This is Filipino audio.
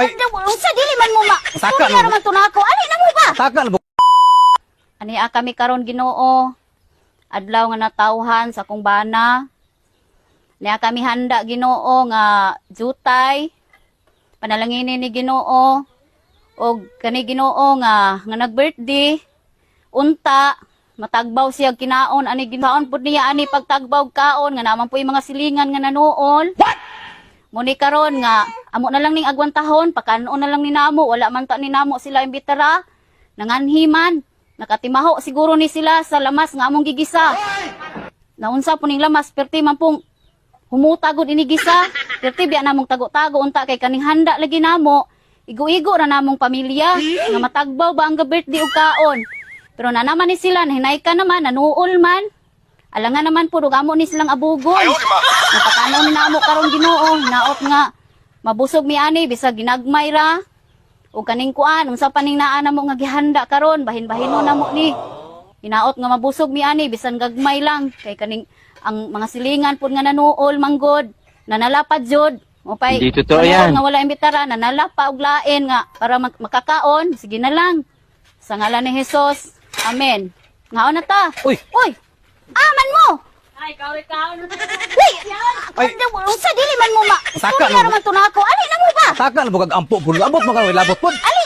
Ay. Unsa dili man mo ma. Saka Saka mo. naman to nako. Ali na mo ba? Taka na bu- Ani a kami karon Ginoo. Adlaw nga natawhan sa kong bana. Niya kami handa Ginoo nga jutay. Panalanginin ni Ginoo. Og kani Ginoo nga nga nag-birthday. Unta matagbaw siya kinaon ani ginaon pud niya ani pagtagbaw kaon nga naman po yung mga silingan nga nanuol. Muni karon nga amo na lang ning agwantahon pakanon na lang ni namo wala man ta ni namo sila imbitara nanganhiman nakatimaho siguro ni sila sa lamas nga among gigisa. Naunsa po ning lamas perti man pong humuta gud ini gisa. Perti biya namong tago-tago unta kay kaning handa lagi namo. Igo-igo ra namong pamilya nga matagbaw ba ang birthday ug kaon? Pero na naman ni sila nahinay ka naman nanuol man alangan naman puro amo ni silang abugon Napakanon na mo karon Ginoo, naot nga mabusog mi ani bisag ginagmay ra. O kaning kuan, unsa pa ning naa na mo nga gihanda karon, bahin-bahino na mo ni. Hinaot nga mabusog mi ani bisan gagmay lang kay kaning ang mga silingan pud nga nanuol manggod, nanalapad jud. O pay, Hindi totoo yan. nga wala imbitara, nanalapa og lain nga para mag- makakaon, sige na lang. Sa ngalan ni Jesus. Amen. Ngaon na ta. Uy. Uy. Aman mo. Ay, ikaw, ikaw. Uy! Ay. Unsa dili man mo ma. Saka Saka mo. naman to nako. Ali na mo ba? Taka na bugag ampo pud. Abot mo ka labot pud. Ali